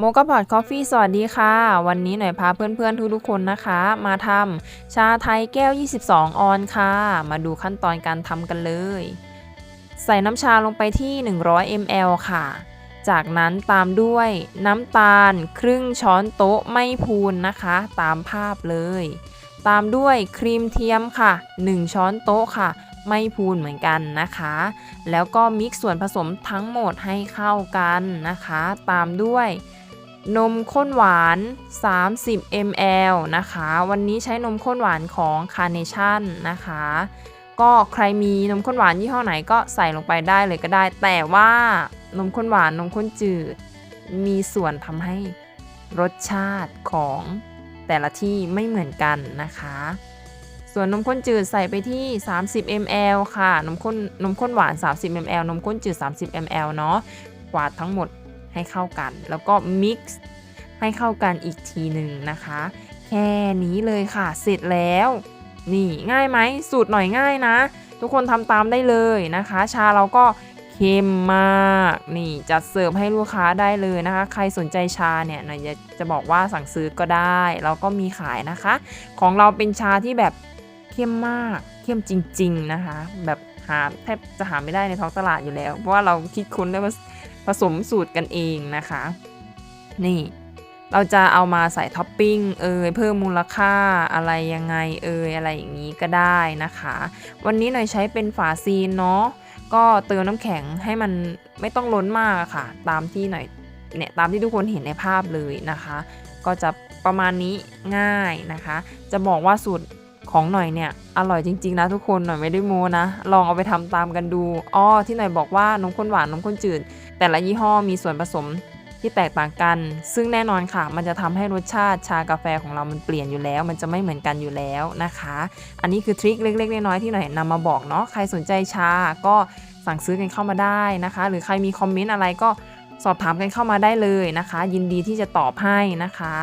โมกพอดคอฟฟี่สวัสดีค่ะ วันนี้หน่อยพาเพื่อนๆทุกๆคนนะคะ มาทำชาไทยแก้ว 22 ออนค่ะ มาดูขั้นตอนการทำกันเลย ใส่น้ำชาลงไปที่ 100 ml ค่ะ จากนั้นตามด้วยน้ำตาล ครึ่งช้อนโต๊ะไม่พูนนะคะ ตามภาพเลย ตามด้วยครีมเทียมค่ะ 1 ช้อนโต๊ะค่ะ ไม่พูนเหมือนกันนะคะ แล้วก็มิกซ์ส่วนผสมทั้งหมดให้เข้ากันนะคะ ตามด้วย นมข้นหวาน 30 ml นะคะ วันนี้ใช้นมข้นหวานของ Carnation นะคะ ก็ใครมีนมข้นหวานยี่ห้อไหนก็ใส่ลงไปได้เลยก็ได้ แต่ว่านมข้นหวานนมข้นจืด มีส่วนทำให้รสชาติของแต่ละที่ไม่เหมือนกันนะคะ ส่วนนมข้นจืดใส่ไปที่ 30 ml ค่ะ นมข้นนมข้นหวาน 30 ml นมข้นจืด 30 ml เนาะกวาดทั้งหมด ให้เข้ากัน แล้วก็มิกซ์ให้เข้ากันอีกทีหนึ่งนะคะ แค่นี้เลยค่ะ เสร็จแล้ว นี่ง่ายไหมสูตรหน่อยง่ายนะ ทุกคนทำตามได้เลยนะคะ ชาเราก็เค็มมาก นี่จัดเสิร์ฟให้ลูกค้าได้เลยนะคะ ใครสนใจชาเนี่ยหน่อยจะจะบอกว่าสั่งซื้อก็ได้ เราก็มีขายนะคะ ของเราเป็นชาที่แบบเข้มมากเข้มจริง ๆนะคะ แบบหาแทบจะหาไม่ได้ในท้องตลาดอยู่แล้ว เพราะว่าเราคิดค้นได้ว่า ผสมสูตรกันเองนะคะ นี่เราจะเอามาใส่ท็อปปิ้งเอยเพิ่มมูลค่าอะไรยังไงเอยอะไรอย่างนี้ก็ได้นะคะ วันนี้หน่อยใช้เป็นฝาซีนเนาะก็เติมน้ำแข็งให้มันไม่ต้องล้นมากค่ะ ตามที่หน่อยเนี่ยตามที่ทุกคนเห็นในภาพเลยนะคะ ก็จะประมาณนี้ง่ายนะคะ จะบอกว่าสูตร ของหน่อยเนี่ยอร่อยจริง ๆ นะทุกคนหน่อยไม่ได้โมนะ ลองเอาไปทำตามกันดูอ้อที่หน่อยบอกว่านมข้นหวานนมข้นจืด แต่ละยี่ห้อมีส่วนผสมที่แตกต่างกัน ซึ่งแน่นอนค่ะ มันจะทำให้รสชาติชากาแฟของเรามันเปลี่ยนอยู่แล้ว มันจะไม่เหมือนกันอยู่แล้วนะคะ อันนี้คือทริคเล็กๆน้อยๆที่หน่อยนำมาบอกเนาะ ใครสนใจชาก็สั่งซื้อกันเข้ามาได้นะคะ หรือใครมีคอมเมนต์อะไรก็สอบถามกันเข้ามาได้เลยนะคะ ยินดีที่จะตอบให้นะคะ